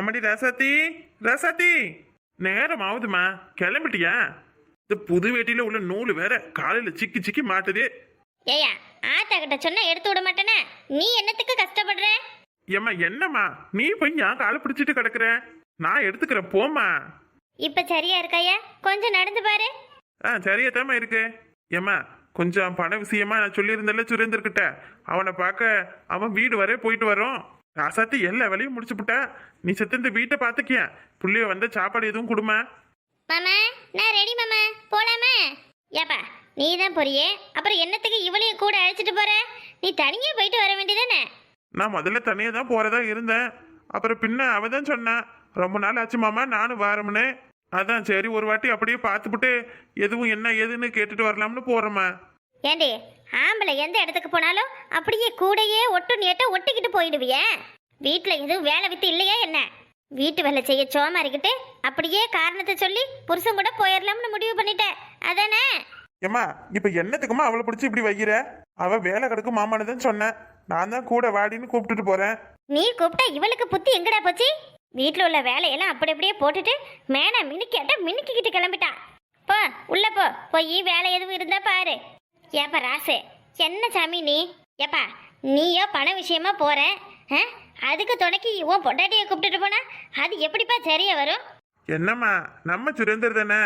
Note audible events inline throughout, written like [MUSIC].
அம்மாடி ரசத்தி ரசத்தி. நேரம் ஆகுதுமா கிளம்பிட்டியா? இந்த புது வேட்டியில உள்ள நூல் வேற காலையில சிக்கி சிக்கி மாட்டுதே. ஏயா ஆத்தா கிட்ட சொன்னா எடுத்து விட மாட்டேனா. நீ என்னத்துக்கு கஷ்டப்படுற? ஏம்மா என்னம்மா? நீ போய் ஏன் காலை பிடிச்சிட்டு கிடக்குற? நான் எடுத்துக்கிறேன் போம்மா. இப்ப சரியா இருக்காயா? கொஞ்சம் நடந்து பாரு. ஆ சரியாத்தாம்மா இருக்கு. ஏம்மா கொஞ்சம் பண விஷயமா நான் சொல்லியிருந்தேன்ல சுரேந்தர்கிட்ட. அவனை பார்க்க அவன் வீடு வரை போயிட்டு வரோம். ராசாத்தி எல்லா வேலையும் முடிச்சு புட்டா நீ செத்து இந்த வீட்டை பார்த்துக்கிய. புள்ளைய வந்த சாப்பாடு எதுவும் கொடுமா. மாமா நான் ரெடி மாமா. போலாமா? ஏப்பா நீ தான் போறியே? அப்புறம் என்னத்துக்கு இவளையும் கூட அழைச்சிட்டு போற? நீ தனியா போயிட்டு வர வேண்டியதானே நான் முதல்ல தனியாக தான் போறதா இருந்தேன். அப்புறம் பின்ன அவ தான் சொன்னான் ரொம்ப நாள் ஆச்சு மாமா நானும் வாரம்னு. அதான் சரி ஒரு வாட்டி அப்படியே பார்த்துப்புட்டு எதுவும் என்ன ஏதுன்னு கேட்டுட்டு வரலாம்னு போறேம்மா. ஏண்டி ஆம்பளை எந்த இடத்துக்கு போனாலும் அப்படியே கூடையே ஒட்டு நீட்ட ஒட்டிக்கிட்டு போயிடுவியே. வீட்டில் எதுவும் வேலை வித்து இல்லையா என்ன? வீட்டு வேலை செய்ய சோமாரிக்கிட்டு அப்படியே காரணத்தை சொல்லி புருஷன் கூட போயிடலாம்னு முடிவு பண்ணிட்டேன் அதானே? ஏம்மா இப்ப என்னத்துக்குமா அவளை பிடிச்சி இப்படி வைக்கிற? அவ வேலை கிடக்கு மாமான்னு தான் சொன்னேன். நான் தான் கூட வாடின்னு கூப்பிட்டுட்டு போறேன். நீ கூப்பிட்டா இவளுக்கு புத்தி எங்கடா போச்சு? வீட்டில் உள்ள வேலையெல்லாம் அப்படி அப்படியே போட்டுட்டு மேனா மினுக்கிட்ட மினுக்கிக்கிட்டு கிளம்பிட்டா. போ உள்ள போ. போய் வேலை எதுவும் இருந்தா பாரு. ஏப்பா ராசு என்ன சாமி நீ? ஏப்பா நீயோ பண விஷயமா போற? அதுக்கு துணைக்கி உன் பொண்டாட்டியை கூப்பிட்டுட்டு போனா அது எப்படிப்பா சரியா வரும்? என்னம்மா நம்ம சுரேந்தர் தானே?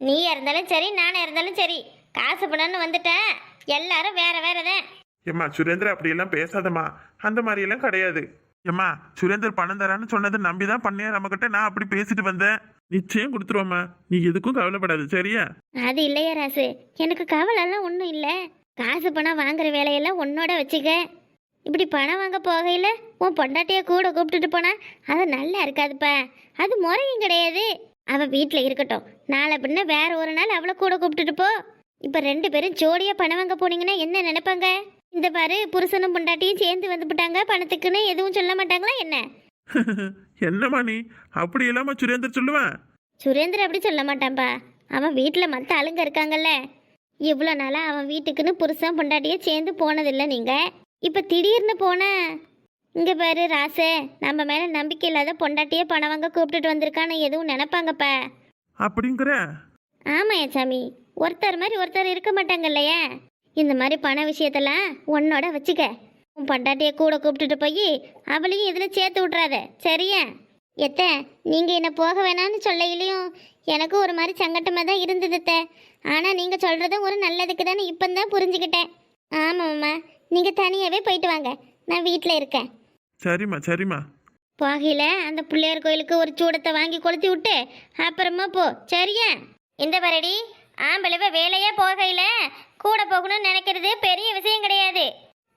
நீயா இருந்தாலும் சரி நானா இருந்தாலும் சரி காசு பணம்னு வந்துட்டேன் எல்லாரும் வேற வேற தான் ஏம்மா சுரேந்தர் அப்படியெல்லாம் பேசாதம்மா. அந்த மாதிரி எல்லாம் கிடையாது. ஏம்மா சுரேந்தர் பணம் தரான்னு சொன்னதை நம்பி தான் பண்ணியா? நம்ம கிட்ட நான் அப்படி பேசிட்டு வந்தேன். நிச்சயம் கொடுத்துருவோம்மா. நீ எதுக்கும் கவலைப்படாது சரியா? அது இல்லையா ராசு. எனக்கு கவலைலாம் ஒன்றும் இல்லை. காசு பணம் வாங்குற வேலையெல்லாம் உன்னோட வச்சுக்க. இப்படி பணம் வாங்க போகையில் உன் பொண்டாட்டிய கூட கூப்பிட்டுட்டு போனா அது நல்லா இருக்காதுப்பா. அது முறையும் கிடையாது. அவள் வீட்டில் இருக்கட்டும். நாளை பின்ன வேற ஒரு நாள் அவளை கூட கூப்பிட்டுட்டு போ. இப்போ ரெண்டு பேரும் ஜோடியாக பணம் வாங்க போனீங்கன்னா என்ன நினைப்பாங்க? இந்த பாரு புருஷனும் பொண்டாட்டியும் சேர்ந்து வந்துவிட்டாங்க பணத்துக்குன்னு எதுவும் சொல்ல மாட்டாங்களா என்ன? [LAUGHS] என்னம்மா நீ? அப்படி இல்லாம சுரேந்தர் சொல்லுவேன் சுரேந்தர் அப்படி சொல்ல மாட்டான்ப்பா அவன் வீட்டில் மற்ற ஆளுங்க இருக்காங்கல்ல. இவ்வளோ நாளாக அவன் வீட்டுக்குன்னு புருஷன் பொண்டாட்டியே சேர்ந்து போனதில்லை நீங்கள் இப்போ திடீர்னு போன இங்கே பாரு ராசே நம்ம மேலே நம்பிக்கை இல்லாத பொண்டாட்டியே பணம் வாங்க கூப்பிட்டுட்டு வந்திருக்கான்னு எதுவும் நினைப்பாங்கப்பா. அப்படிங்கிற? ஆமாம் என் சாமி ஒருத்தர் மாதிரி ஒருத்தர் இருக்க மாட்டாங்க இல்லையா இந்த மாதிரி பண விஷயத்தெல்லாம் உன்னோட வச்சுக்க. உன் பொண்டாட்டியை கூட கூப்பிட்டுட்டு போய் அவளையும் இதில் சேர்த்து விட்றாத சரியா? எத்த நீங்கள் என்னை போக வேணாம்னு சொல்லையிலையும் எனக்கும் ஒரு மாதிரி சங்கட்டமாக தான் இருந்தது அத்தை. ஆனால் நீங்கள் சொல்கிறதும் ஒரு நல்லதுக்கு தானே இப்போ தான் புரிஞ்சுக்கிட்டேன். ஆமாம்மா நீங்கள் தனியாகவே போயிட்டு வாங்க. நான் வீட்டில் இருக்கேன். சரிம்மா சரிம்மா. போகையில அந்த பிள்ளையார் கோயிலுக்கு ஒரு சூடத்தை வாங்கி கொளுத்தி விட்டு அப்புறமா போ. சரியா? இந்த பரடி ஆம்பளவ வேலையா போகையில கூட போகணும்னு நினைக்கிறது பெரிய விஷயம் கிடையாது.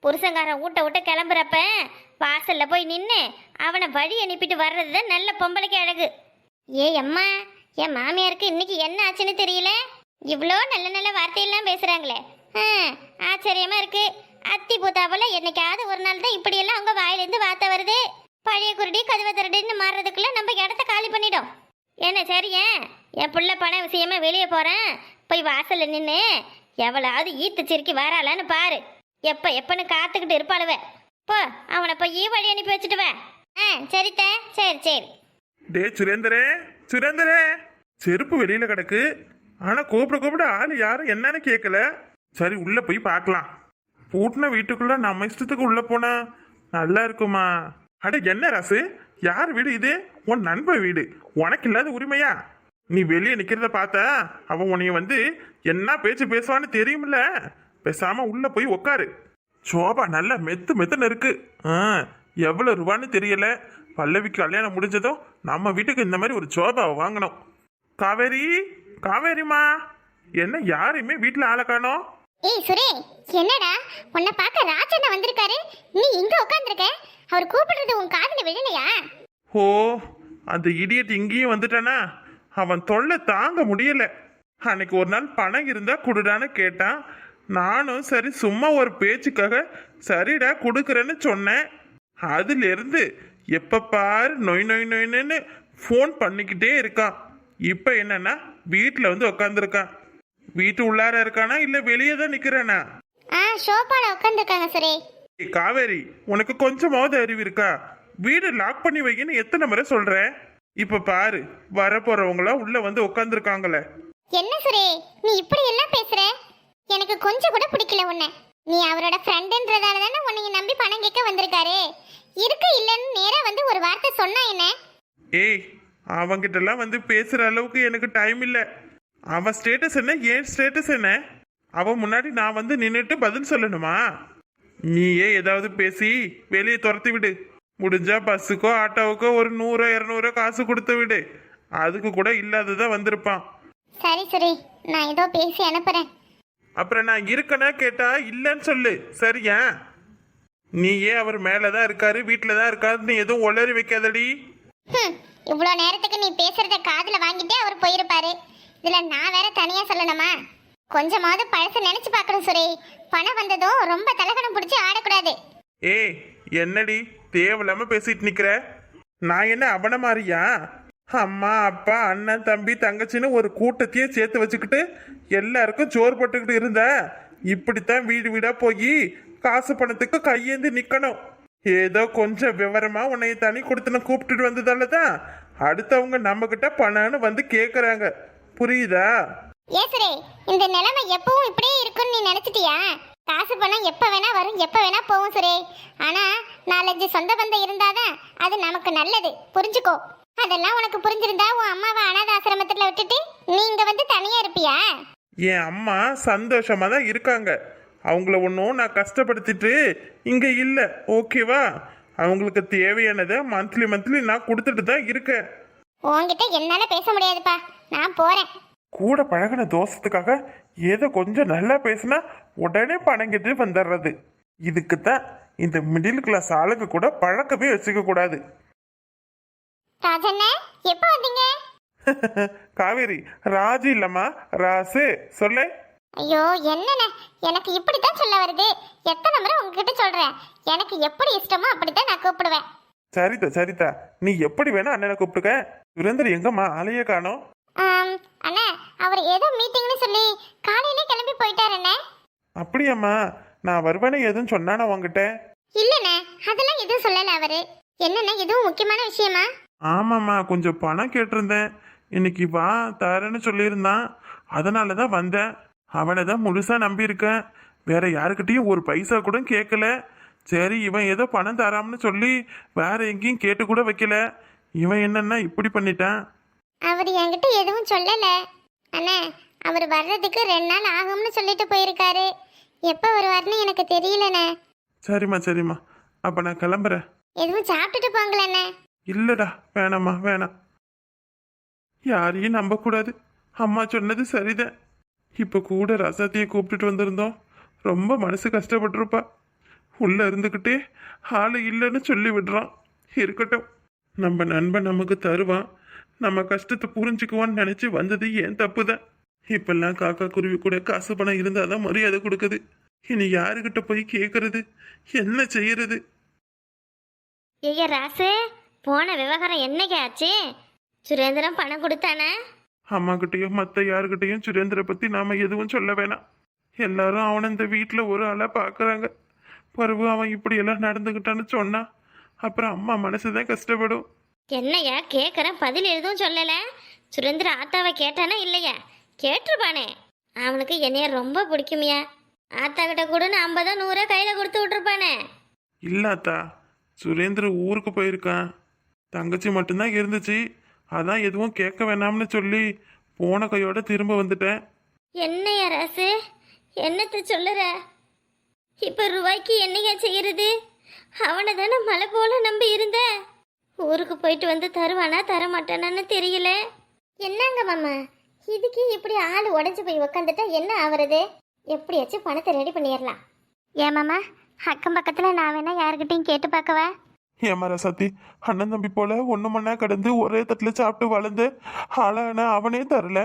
புருஷங்காரன் ஊட்ட விட்டு கிளம்புறப்ப வாசல்ல போய் நின்று அவனை வழி அனுப்பிட்டு வர்றது தான் நல்ல பொம்பளைக்கு அழகு. ஏ அம்மா என் மாமியாருக்கு இன்னைக்கு என்ன ஆச்சுன்னு தெரியல? இவ்வளோ நல்ல நல்ல வார்த்தையெல்லாம் பேசுகிறாங்களே ஆ, ஆச்சரியமா இருக்கு. அத்தி பூத்தாவில் என்னைக்காவது ஒரு நாள் தான் இப்படியெல்லாம் அவங்க வாயிலிருந்து வார்த்தை வருது. பழைய குருடி கதவை திருடின்னு மாறுறதுக்குள்ள நம்ம இடத்த காலி பண்ணிடும். என்ன சரியா? என் பிள்ளை பண விஷயமா வெளியே போறேன். போய் வாசல்ல நின்று எவ்வளவு ஈத்து சிரிக்கி வராளான்னு பாரு. எப்ப எப்பன்னு காத்துக்கிட்டு இருப்பாளுவ. போ அவனை போய் வழி அனுப்பி வச்சுட்டு வா. ஆ சரித்த. சரி சரி. டே சுரேந்தரே சுரேந்தரே. செருப்பு வெளியில கிடக்கு. ஆனா கூப்பிட கூப்பிட. ஆள் யாரும் என்னன்னு கேட்கல சரி உள்ள போய் பார்க்கலாம். பூட்டின வீட்டுக்குள்ள நம்ம இஷ்டத்துக்கு உள்ள போனா நல்லா இருக்குமா? அட என்ன ராசு? யார் வீடு இது? உன் நண்பன் வீடு. உனக்கு இல்லாத உரிமையா? நீ வெளியே நிக்கிறத பார்த்தா அவன் உன்னைய வந்து என்ன பேச்சு பேசுவான்னு தெரியுமில்ல பேசாம உள்ள போய் உக்காரு. சோபா நல்லா மெத்து மெத்துன்னு இருக்கு. ஆ எவ்வளவு ரூபான்னு தெரியல. பல்லவிக்கு கல்யாணம் முடிஞ்சதும் நம்ம வீட்டுக்கு இந்த மாதிரி ஒரு சோபாவை வாங்கணும். காவேரி! காவேரிமா என்ன யாரையுமே வீட்டில் ஆளை காணோம்? ஏய் சுரே என்னடா? உன்னை பார்க்க ராஜண்ணா வந்திருக்காரு. நீ இங்க உட்காந்துருக்க அவர் கூப்பிடுறது உன் காதுல விழலையா? ஓ அந்த இடியட் இங்கேயும் வந்துட்டானா? அவன் தொல்லை தாங்க முடியல. அன்னைக்கு ஒரு நாள் பணம் இருந்தா குடுடான்னு கேட்டான். நானும் சரி சும்மா ஒரு பேச்சுக்காக சரிடா கொடுக்குறேன்னு சொன்னேன். அதுல இருந்து எப்ப பாரு நொய் நொய் நொய்னு ஃபோன் பண்ணிக்கிட்டே இருக்கான். இப்போ என்னன்னா வீட்டில் வந்து உக்காந்துருக்கான் வீட்டு உள்ளார இருக்கானா இல்லை வெளியே தான் நிற்கிறானா ஆ ஷோபால உட்காந்துருக்காங்க சுரே. ஏய், காவேரி உனக்கு கொஞ்சமாவது அறிவு இருக்கா? வீடு லாக் பண்ணி வைங்கன்னு எத்தனை முறை சொல்றேன் இப்ப பாரு வர போறவங்களா உள்ள வந்து உட்காந்துருக்காங்களே என்ன சுரே நீ இப்படி எல்லாம் பேசுற? எனக்கு கொஞ்சம் கூட பிடிக்கல உன்னை. நீ அவரோட ஃப்ரெண்டுன்றதால தானே உன்னை நம்பி பணம் கேட்க வந்திருக்காரு. இருக்கு இல்லைன்னு நேரா வந்து ஒரு வார்த்தை சொன்னா என்ன? ஏய் அவங்கிட்ட எல்லாம் வந்து பேசுற அளவுக்கு எனக்கு டைம் இல்ல. அவன் ஸ்டேட்டஸ் என்ன? ஏன் ஸ்டேட்டஸ் என்ன? அவன் முன்னாடி நான் வந்து நின்றுட்டு பதில் சொல்லணுமா? நீயே ஏதாவது பேசி வெளியே துரத்தி விடு. முடிஞ்சா பஸ்ஸுக்கோ ஆட்டோவுக்கோ ஒரு நூறோ இரநூறோ காசு கொடுத்து விடு. அதுக்கு கூட இல்லாததான் வந்திருப்பான். சரி சுரே. நான் ஏதோ பேசி அனுப்புறேன். அப்புறம் நான் இருக்கனா கேட்டா இல்லைன்னு சொல்லு. சரியா? நீயே அவர் மேலதான் இருக்காரு வீட்டில தான் இருக்காருன்னு எதுவும் உளறி வைக்காதடி. இவ்வளோ நேரத்துக்கு நீ பேசுறத காதில் வாங்கிட்டே அவர் போயிருப்பாரு. இதில் நான் வேற தனியாக சொல்லணுமா? கொஞ்சமாவது பழச நினைச்சு பார்க்கணும் சுரே. பணம் வந்ததும் ரொம்ப தலகணம் பிடிச்சி ஆடக்கூடாது. ஏய் என்னடி தேவையில்லாம பேசிட்டு நிக்கிற? நான் என்ன அவன மாதிரியா? அம்மா அப்பா அண்ணன் தம்பி தங்கச்சின்னு ஒரு கூட்டத்தையே சேர்த்து வச்சுக்கிட்டு எல்லாருக்கும் சோறு போட்டுக்கிட்டு இருந்த. இப்படித்தான் வீடு வீடா போய் காசு பணத்துக்கு கையேந்து நிக்கணும். ஏதோ கொஞ்சம் விவரமா உன்னைய தனி கொடுத்துன கூப்பிட்டுட்டு வந்ததால தான் அடுத்தவங்க நம்ம கிட்ட பணம்னு வந்து கேக்குறாங்க. புரியுதா? ஏசுரே இந்த நிலைமை எப்பவும் இப்படியே இருக்குன்னு நீ நினைச்சிட்டியா? காசு பணம் எப்ப வேணா வரும் எப்ப வேணா போகும் சுரே. ஆனா நாலஞ்சு சொந்த பந்தம் இருந்தாதான் அது நமக்கு நல்லது. புரிஞ்சுக்கோ. அதெல்லாம் உனக்கு புரிஞ்சிருந்தா உன் அம்மாவை அனாத ஆசிரமத்துல விட்டுட்டு நீ இங்க வந்து தனியா இருப்பியா? என் அம்மா சந்தோஷமா தான் இருக்காங்க. அவங்கள ஒன்றும் நான் கஷ்டப்படுத்திட்டு இங்க இல்லை ஓகேவா அவங்களுக்கு தேவையானதை மந்த்லி மந்த்லி நான் கொடுத்துட்டு தான் இருக்கேன். உன்கிட்ட என்னால பேச முடியாதுப்பா. நான் போறேன். கூட பழகின தோசத்துக்காக ஏதோ கொஞ்சம் நல்லா பேசினா உடனே பணங்கிட்டு வந்துடுறது. இதுக்கு தான் இந்த மிடில் கிளாஸ் ஆளுங்க கூட பழக்கமே வச்சுக்க கூடாது. ராஜண்ண எப்போ வந்தீங்க? [LAUGHS] காவேரி ராஜு இல்லம்மா ராசு சொல்லு. ஐயோ என்னண்ணே? எனக்கு இப்படித்தான் சொல்ல வருது. எத்தனை முறை உங்ககிட்ட சொல்றேன்? எனக்கு எப்படி இஷ்டமோ அப்படித்தான் நான் கூப்பிடுவேன். சரிதா சரிதா. நீ எப்படி வேணா அண்ணனை கூப்பிட்டுக்க சுரேந்தர் எங்கம்மா? ஆளையே காணோம். ஆம், அண்ணா அவர் ஏதோ மீட்டிங்னு சொல்லி காலையிலே கிளம்பி போயிட்டாரு அண்ணே. அப்படியாம்மா. நான் வருவேனே எதுவும் சொன்னானா உங்ககிட்ட இல்லண்ணே அதெல்லாம் எதுவும் சொல்லல அவரு. என்னண்ணே எதுவும் முக்கியமான விஷயமா? ஆமாம்மா கொஞ்சம் பணம் கேட்டிருந்தேன். இன்னைக்கு வா தரேன்னு சொல்லியிருந்தான். அதனால தான் வந்தேன். அவனை தான் முழுசாக நம்பியிருக்கேன். வேற யாருக்கிட்டையும் ஒரு பைசா கூட கேட்கல. சரி இவன் ஏதோ பணம் தராம்னு சொல்லி வேற எங்கேயும் கேட்டு கூட வைக்கல. இவன் என்னன்னா இப்படி பண்ணிட்டான். அவர் என்கிட்ட எதுவும் சொல்லல. அண்ணே அவர் வர்றதுக்கு ரெண்டு நாள் ஆகும்னு சொல்லிட்டு போயிருக்காரு. எப்போ வருவாருன்னு எனக்கு தெரியலண்ணே. சரிம்மா சரிம்மா. அப்போ நான் கிளம்புறேன். எதுவும் சாப்பிட்டுட்டு போங்களண்ணே. இல்லடா வேணாம்மா வேணாம். யாரையும் நம்பக்கூடாது. அம்மா சொன்னது சரிதான். இப்போ கூட ரசத்தையே கூப்பிட்டுட்டு வந்திருந்தோம். ரொம்ப மனசு கஷ்டப்பட்டிருப்பா. உள்ள இருந்துக்கிட்டே ஆள் இல்லைன்னு சொல்லி விடுறான். இருக்கட்டும். நம்ம நண்பன் நமக்கு தருவான். நம்ம கஷ்டத்தை புரிஞ்சுக்குவான்னு நினச்சி வந்தது ஏன் தப்பு தான் இப்பெல்லாம் காக்கா குருவி கூட காசு பணம் இருந்தால் தான் மரியாதை கொடுக்குது. இனி யாருக்கிட்ட போய் கேட்கறது என்ன செய்யறது? ஐயா ராசு போன விவகாரம் என்னைக்கு ஆச்சு? சுரேந்திரன் பணம் கொடுத்தானே? அம்மாக்கிட்டையும் மற்ற யாருக்கிட்டையும் சுரேந்திர பத்தி நாம எதுவும் சொல்ல வேணாம். எல்லாரும் அவனை இந்த வீட்டில் ஒரு ஆளா பார்க்கறாங்க பருவு அவன் இப்படி எல்லாம் நடந்துக்கிட்டான்னு சொன்னா அப்புறம் அம்மா மனசுதான் கஷ்டப்படும். என்னையா கேட்குறேன் பதில் எதுவும் சொல்லல. சுரேந்திர ஆத்தாவை கேட்டானா இல்லையா? கேட்டிருப்பானே. அவனுக்கு என்னைய ரொம்ப பிடிக்குமியா. ஆத்தா கிட்ட கூட ஐம்பதோ நூறோ கையில கொடுத்து விட்டுருப்பானே. இல்லாத்தா சுரேந்திர ஊருக்கு போயிருக்கான். தங்கச்சி மட்டும்தான் இருந்துச்சு. அதான் எதுவும் கேட்க வேணாம்னு சொல்லி போன கையோட திரும்ப வந்துட்டேன். என்னையா ராசு என்னத்தை சொல்லுற? இப்ப ரூபாய்க்கு என்னையா செய்யறது? அவனை தானே மலை போல நம்பி இருந்த? ஊருக்கு போயிட்டு வந்து தருவானா தர மாட்டானான்னு தெரியல. என்னங்க மாமா? இதுக்கு இப்படி ஆள் உடஞ்சு போய் உக்காந்துட்டா என்ன ஆவறது? எப்படியாச்சும் பணத்தை ரெடி பண்ணிடலாம். ஏன் மாமா அக்கம் பக்கத்துல நான் வேணா யாருக்கிட்டையும் கேட்டு பார்க்கவா? ஏமாரா சத்தி? அண்ணன் தம்பி போல ஒன்று மண்ணா கடந்து ஒரே தட்டில் சாப்பிட்டு வளர்ந்து ஆளான அவனே தரல.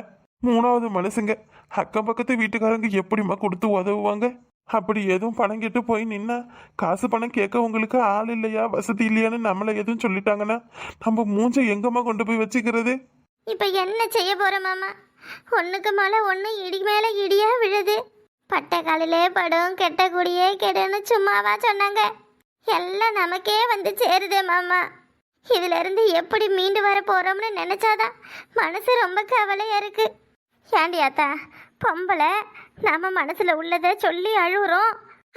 மூணாவது மனுஷங்க. அக்கம் பக்கத்து வீட்டுக்காரங்க எப்படிம்மா கொடுத்து உதவுவாங்க? அப்படி எதுவும் பணம் கேட்டு போய் நின்னா காசு பணம் கேட்க உங்களுக்கு ஆள் இல்லையா? வசதி இல்லையான்னு நம்மளை எதுவும் சொல்லிட்டாங்கன்னா நம்ம மூஞ்ச எங்கம்மா கொண்டு போய் வச்சுக்கிறது? இப்ப என்ன செய்ய போற மாமா? ஒண்ணுக்கு மேல ஒண்ணு இடி மேல இடியா விழுது. பட்ட காலிலே படம் கெட்ட குடியே கெடுன்னு சும்மாவா சொன்னாங்க. எல்லாம் நமக்கே வந்து சேருதே மாமா. இதிலிருந்து எப்படி மீண்டு வர போகிறோம்னு நினச்சாதான் மனசு ரொம்ப கவலையாக இருக்குது ஏண்டியாத்தா பொம்பளை நம்ம மனசில் உள்ளதை சொல்லி அழுகுறோம்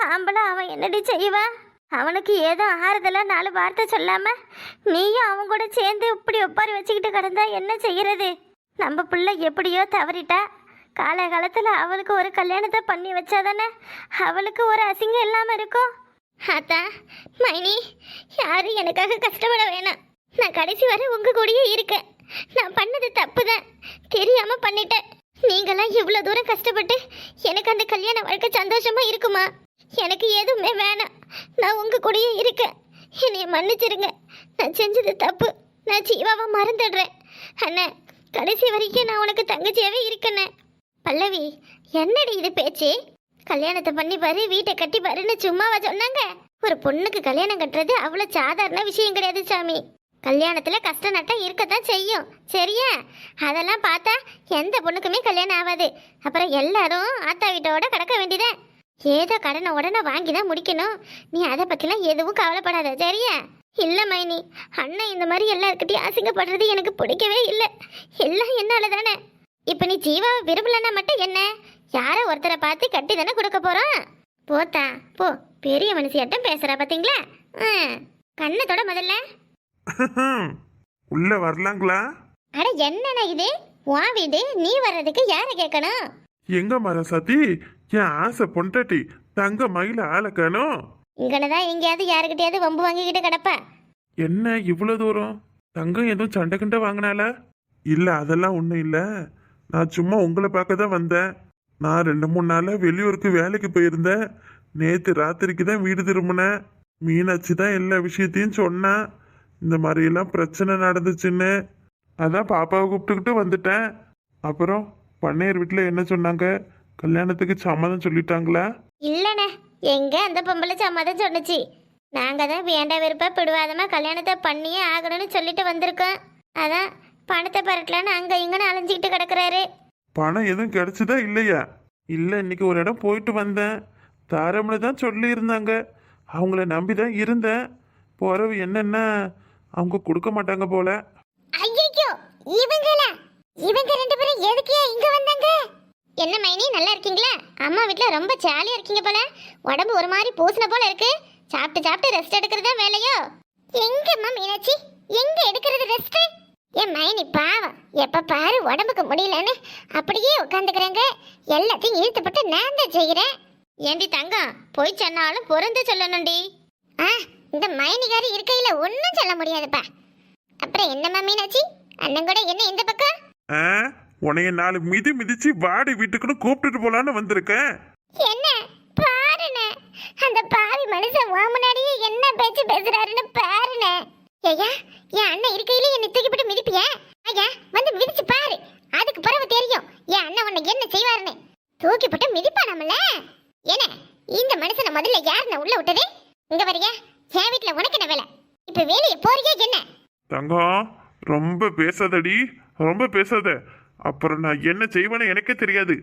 ஆம்பளை அவன் என்னடி செய்வான் அவனுக்கு ஏதோ ஆறுதலாக நாலு வார்த்தை சொல்லாமல் நீயும் அவன் கூட சேர்ந்து இப்படி ஒப்பாரி வச்சுக்கிட்டு கிடந்தா என்ன செய்கிறது நம்ம பிள்ளை எப்படியோ தவறிட்டா. காலகாலத்தில் அவளுக்கு ஒரு கல்யாணத்தை பண்ணி வச்சாதானே அவளுக்கு ஒரு அசிங்கம் இல்லாமல் இருக்கும். அத்தா மைனி யாரும் எனக்காக கஷ்டப்பட வேணாம். நான் கடைசி வரை உங்க கூடயே இருக்கேன். நான் பண்ணது தப்பு தான் தெரியாம பண்ணிட்டேன். நீங்களாம் இவ்வளோ தூரம் கஷ்டப்பட்டு எனக்கு அந்த கல்யாண வாழ்க்கை சந்தோஷமா இருக்குமா? எனக்கு எதுவுமே வேணாம். நான் உங்க கூடயே இருக்கேன். என்னைய மன்னிச்சிருங்க. நான் செஞ்சது தப்பு. நான் ஜீவாவை மறந்துடுறேன். அண்ணே கடைசி வரைக்கும் நான் உனக்கு தங்கச்சியாவே இருக்கண்ணே பல்லவி என்னடி இது பேச்சு? கல்யாணத்தை பண்ணி பாரு வீட்டை கட்டி பாருன்னு சும்மாவா சொன்னாங்க. ஒரு பொண்ணுக்கு கல்யாணம் கட்டுறது அவ்வளோ சாதாரண விஷயம் கிடையாது சாமி. கல்யாணத்தில் கஷ்ட நட்டம் இருக்கத்தான் செய்யும். சரியா? அதெல்லாம் பார்த்தா எந்த பொண்ணுக்குமே கல்யாணம் ஆகாது. அப்புறம் எல்லாரும் ஆத்தா வீட்டோட கிடக்க வேண்டியதே. ஏதோ கடனை உடனே வாங்கி தான் முடிக்கணும். நீ அதை பற்றிலாம் எதுவும் கவலைப்படாத. சரியா? இல்லை மைனி அண்ணன் இந்த மாதிரி எல்லாருக்கிட்டையும் அசிங்கப்படுறது எனக்கு பிடிக்கவே இல்லை. எல்லாம் என்னால் தானே இப்போ நீ ஜீவாவை விரும்பலன்னா மட்டும் என்ன? யாரோ ஒருத்தரை பார்த்து கட்டி தானே கொடுக்க போறோம்? போத்தா போ. பெரிய மனுஷியாட்டம் பேசுறா பாத்தீங்களா? ஆ, கண்ணத்தோட முதல்ல. [LAUGHS] உள்ள வரலாங்களா? அட என்னண்ணா இது? உன் வீடு நீ வர்றதுக்கு யாரை கேட்கணும்? எங்க மரம் சத்தி என் ஆசை பொண்டாட்டி தங்க மயில ஆளக்கணும் இங்கனதான் எங்கேயாவது யாருக்கிட்டையாவது வம்பு வாங்கிக்கிட்டு கிடப்பா. என்ன இவ்வளவு தூரம்? தங்கம் எதுவும் சண்டை கண்ட வாங்கினால இல்ல அதெல்லாம் ஒண்ணும் இல்ல. நான் சும்மா உங்களை பார்க்க தான் வந்தேன். நான் ரெண்டு மூணு நாளா வெளியூருக்கு வேலைக்கு போயிருந்தேன். நேற்று ராத்திரிக்கு தான் வீடு திரும்பினேன். மீனாட்சி தான் எல்லா விஷயத்தையும் சொன்னேன் இந்த மாதிரியெல்லாம் பிரச்சனை நடந்துச்சுன்னு. அதான் பாப்பாவை கூப்பிட்டுக்கிட்டு வந்துட்டேன். அப்புறம் பண்ணையர் வீட்டில் என்ன சொன்னாங்க? கல்யாணத்துக்கு சம்மதம் சொல்லிட்டாங்களா? இல்லைண்ணே எங்க அந்த பொம்பளை சம்மதம் சொன்னுச்சு. நாங்க தான் வேண்டாம் விருப்ப பிடிவாதமா கல்யாணத்தை பண்ணியே ஆகணும்னு சொல்லிட்டு வந்திருக்கோம். அதான் பணத்தை பரட்டலான்னு அங்க இங்கன்னு அலைஞ்சிக்கிட்டு கிடக்குறாரு. பணம் எதுவும் கிடைச்சதா இல்லையா? இல்லை இன்னைக்கு ஒரு இடம் போயிட்டு வந்தேன். தாரம்ல தான் சொல்லியிருந்தாங்க. அவங்கள நம்பி தான் இருந்தேன். போறவு என்னென்ன அவங்க கொடுக்க மாட்டாங்க போல. ஐயோ இவங்களா? இவங்க ரெண்டு பேரும் எதுக்கு இங்க வந்தாங்க? என்ன மைனி நல்லா இருக்கீங்களா? அம்மா வீட்ல ரொம்ப ஜாலியா இருக்கீங்க போல. உடம்பு ஒரு மாதிரி பூசின போல இருக்கு. சாப்பிட்டு சாப்பிட்டு ரெஸ்ட் எடுக்கிறதா வேலையோ? எங்கம்மா மீனாட்சி? என் மைனி பாவம். எப்ப பாரு உடம்புக்கு முடியலன்னு அப்படியே உட்காந்துக்கிறாங்க எல்லாத்தையும் இழுத்துப்பட்டு நான் தான் செய்கிறேன். ஏண்டி தங்கம் போய் சொன்னாலும் பொருந்து சொல்லணும்டி. ஆ இந்த மைனிகாரி இருக்கையில ஒன்றும் சொல்ல முடியாதுப்பா. அப்புறம் என்னம்மா மீனாட்சி? அண்ணன் கூட என்ன இந்த பக்கம்? ஆ உனைய நாலு மிதி மிதிச்சு வாடி வீட்டுக்குன்னு கூப்பிட்டுட்டு போலான்னு வந்திருக்கேன். என்ன? பாருண்ணே அந்த பாவி மனுஷன் உன் முன்னாடியே என்ன பேச்சு பேசுறாருன்னு பாருண்ணே ஐயா என் அண்ணன் இருக்கையில என்னை தூக்கிப்பட்டு மிதிப்பியா? ஐயா வந்து மிதிச்சு பாரு. அதுக்கு பிறகு தெரியும் என் அண்ணன் உன்னை என்ன செய்வாருன்னு. தூக்கிப்பட்டு மிதிப்பானாமல என்ன இந்த மனுஷனை முதல்ல யாருன்னு உள்ள விட்டது? இங்க வரியா என் வீட்டுல உனக்கு என்ன வேலை? இப்ப வேலையை போறியா என்ன? தங்கம் ரொம்ப பேசாதடி ரொம்ப பேசாத. அப்புறம் நான் என்ன செய்வேன்னு எனக்கே தெரியாது.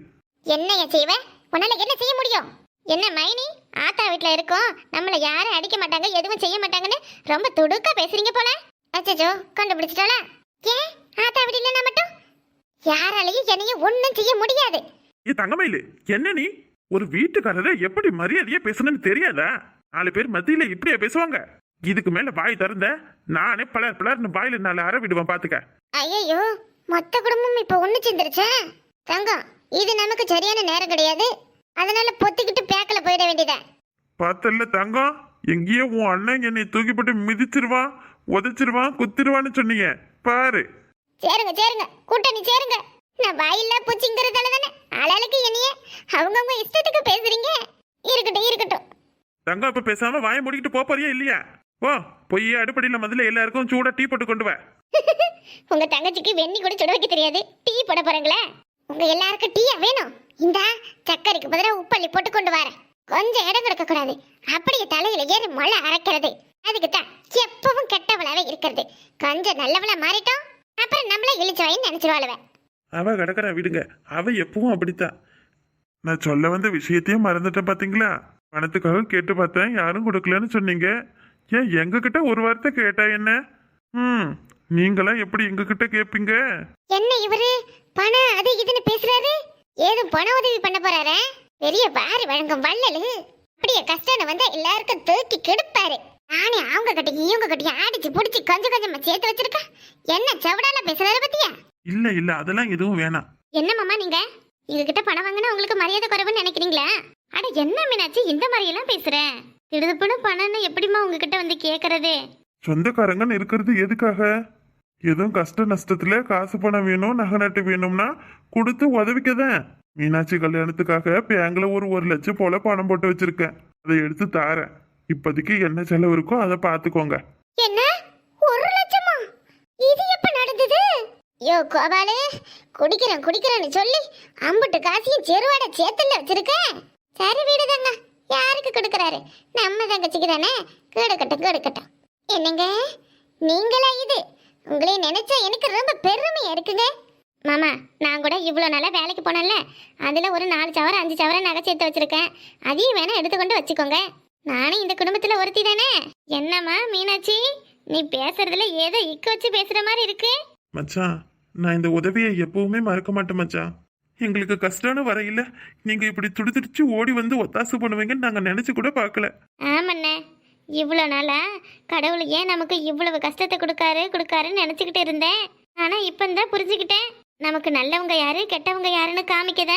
என்னைய செய்வ? உன்னால என்ன செய்ய முடியும்? என்ன மைனி? ஆத்தா வீட்ல இருக்கோம். நம்மள யாரும் அடிக்க மாட்டாங்க எதுவும் செய்ய மாட்டாங்கன்னு ரொம்ப துடுக்கா பேசுறீங்க போல. அச்சச்சோ கண்டுபிடிச்சிட்டாளா ஏன்? ஆத்தா வீட்ல இல்லைன்னா மட்டும்? யாராலையும் என்னையும் ஒண்ணும் செய்ய முடியாது. ஏ தங்கமயிலு என்ன நீ? ஒரு வீட்டுக்காரரை எப்படி மரியாதையா பேசணும்னு தெரியாதா? நாலு பேர் மத்தியில இப்படியா பேசுவாங்க? இதுக்கு மேல வாய் திறந்த நானே பலர் பலர்னு வாயில நாலு அற விடுவேன் பாத்துக்க. ஐயோ மொத்த குடும்பம் இப்ப ஒண்ணு சேர்ந்துருச்சா தங்கம் இது நமக்கு சரியான நேரம் கிடையாது. அதனால பொத்திக்கிட்டு பேக்கல போயிட வேண்டியதா? பார்த்தல்ல தங்கம் எங்கேயோ உன் அண்ணன் என்னை தூக்கிப்பட்டு மிதிச்சிருவான் உதைச்சிருவான் குத்திருவான்னு சொன்னீங்க. பாரு. சேருங்க சேருங்க. கூட்டணி சேருங்க. நான் வாயில்லா பூச்சிங்கிறதால தானே. ஆளாளுக்கு என்னைய அவங்கவுங்க இஷ்டத்துக்கு பேசுறீங்க. இருக்கட்டும் இருக்கட்டும். தங்கம் இப்ப பேசாம வாயை மூடிக்கிட்டு போப் போறியா இல்லையா? ஓ போய் அடுப்படியில முதல்ல எல்லாருக்கும் சூடா டீ போட்டு கொண்டு வா. [LAUGHS] உங்க தங்கச்சிக்கு வெண்ணி கூட சுட வைக்க தெரியாது. டீ போட போறீங்களே? உங்க எல்லாருக்கும் டீயா வேணும்? இந்த சர்க்கரைக்கு பதிலாக உப்பள்ளி போட்டு கொண்டு வரேன். கொஞ்சம் இடம் கொடுக்க கூடாது. அப்படியே தலையில ஏறி மழை அரைக்கிறது. அதுக்கு தான் எப்பவும் கெட்டவளாவே இருக்கிறது. கொஞ்சம் நல்லவளா மாறிட்டோம். அப்புறம் நம்மள இழிச்சவாயின்னு நினைச்சிருவாளுவ. அவ கிடக்குறா விடுங்க. அவ எப்பவும் அப்படித்தான். நான் சொல்ல வந்த விஷயத்தையும் மறந்துட்டேன் பாத்தீங்களா? பணத்துக்காக கேட்டு பார்த்தேன் யாரும் கொடுக்கலன்னு சொன்னீங்க. ஏன் எங்ககிட்ட ஒரு வார்த்தை கேட்டா என்ன? ம் நீங்களாம் எப்படி எங்ககிட்ட கேட்பீங்க என்ன இவரு? பணம் அது இதுன்னு பேசுறாரு? ஏதும் பண உதவி பண்ண போறாரா? பெரிய வாரி வழங்கும் வள்ளலு. அப்படியே கஷ்டம் வந்தா எல்லாருக்கும் தூக்கி கெடுப்பாரு. நானே அவங்க கட்டிக்கு இவங்க கட்டிக்கு அடிச்சு புடிச்சு கொஞ்சம் கொஞ்சமா சேர்த்து வச்சிருக்கா. என்ன சவடால பேசுறாரு பத்தியா? இல்ல இல்ல அதெல்லாம் எதுவும் வேணாம். என்ன மாமா நீங்க? கிட்ட பணம் வாங்கினா உங்களுக்கு மரியாதை குறைவுன்னு நினைக்கிறீங்களா? அட என்ன மீனாட்சி இந்த மாதிரி எல்லாம் பேசுற? திடுதுப்புன்னு பணம்னு எப்படிம்மா உங்ககிட்ட வந்து கேக்குறது? சொந்தக்காரங்கன்னு இருக்கிறது எதுக்காக? எதுவும் கஷ்ட நஷ்டத்துல காசு பணம் வேணும் நகை நட்டு வேணும்னா கொடுத்து உதவிக்கதான். மீனாட்சி கல்யாணத்துக்காக பேங்க்ல ஒரு ஒரு லட்சம் போல பணம் போட்டு வச்சிருக்கேன். அதை எடுத்து தாரேன். இப்போதைக்கு என்ன செலவு இருக்கோ அதை பார்த்துக்கோங்க. என்ன? ஒரு லட்சமா? இது எப்ப நடந்தது? யோ கோபாலு குடிக்கிறேன் குடிக்கிறேன்னு சொல்லி அம்புட்டு காசையும் செருவாட சேத்துல வச்சிருக்கேன். சரி வீடுதாங்க. யாருக்கு கொடுக்கறாரு? நம்ம தங்கச்சிக்கு தானே? கெடுக்கட்டும் கெடுக்கட்டும் என்னங்க? நீங்களா இது? உங்களை நினைச்சா எனக்கு ரொம்ப பெருமையா இருக்குங்க. மாமா நான் கூட இவ்வளோ நாளாக வேலைக்கு போனேன்ல. அதில் ஒரு நாலு சவரம் அஞ்சு சவரம் நகை சேர்த்து வச்சிருக்கேன். அதையும் வேணா எடுத்துக்கொண்டு வச்சுக்கோங்க. நானும் இந்த குடும்பத்தில் ஒருத்தி தானே. என்னம்மா மீனாட்சி? நீ பேசுறதுல ஏதோ இக்க வச்சு பேசுற மாதிரி இருக்கு. மச்சான் நான் இந்த உதவியை எப்பவுமே மறக்க மாட்டேன் மச்சான். எங்களுக்கு கஷ்டம்னு வரையில நீங்க இப்படி துடிதுடிச்சு ஓடி வந்து ஒத்தாசு பண்ணுவீங்கன்னு நாங்க நினைச்சு கூட பார்க்கல. ஆமாண்ணே. இவ்வளோ நாளாக கடவுள் ஏன் நமக்கு இவ்வளவு கஷ்டத்தை கொடுக்காரு கொடுக்காருன்னு நினச்சிக்கிட்டு இருந்தேன். ஆனால் இப்போ தான் புரிஞ்சுக்கிட்டேன். நமக்கு நல்லவங்க யாரு கெட்டவங்க யாருன்னு காமிக்கத?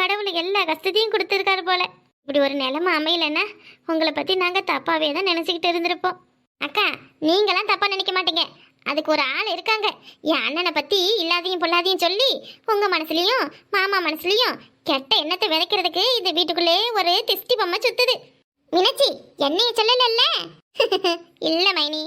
கடவுள் எல்லா கஷ்டத்தையும் கொடுத்துருக்காரு போல. இப்படி ஒரு நிலமை அமையலைன்னா உங்களை பற்றி நாங்கள் தப்பாகவே தான் நினச்சிக்கிட்டு இருந்திருப்போம். அக்கா நீங்களாம் தப்பாக நினைக்க மாட்டீங்க. அதுக்கு ஒரு ஆள் இருக்காங்க. என் அண்ணனை பற்றி இல்லாதையும் பொல்லாதையும் சொல்லி உங்கள் மனசுலையும் மாமா மனசுலையும் கெட்ட எண்ணத்தை விதைக்கிறதுக்கு இந்த வீட்டுக்குள்ளே ஒரு திஷ்டி பொம்மை சுத்துது. மினச்சி என்னைய சொல்லல [LAUGHS] இல்ல மைனி.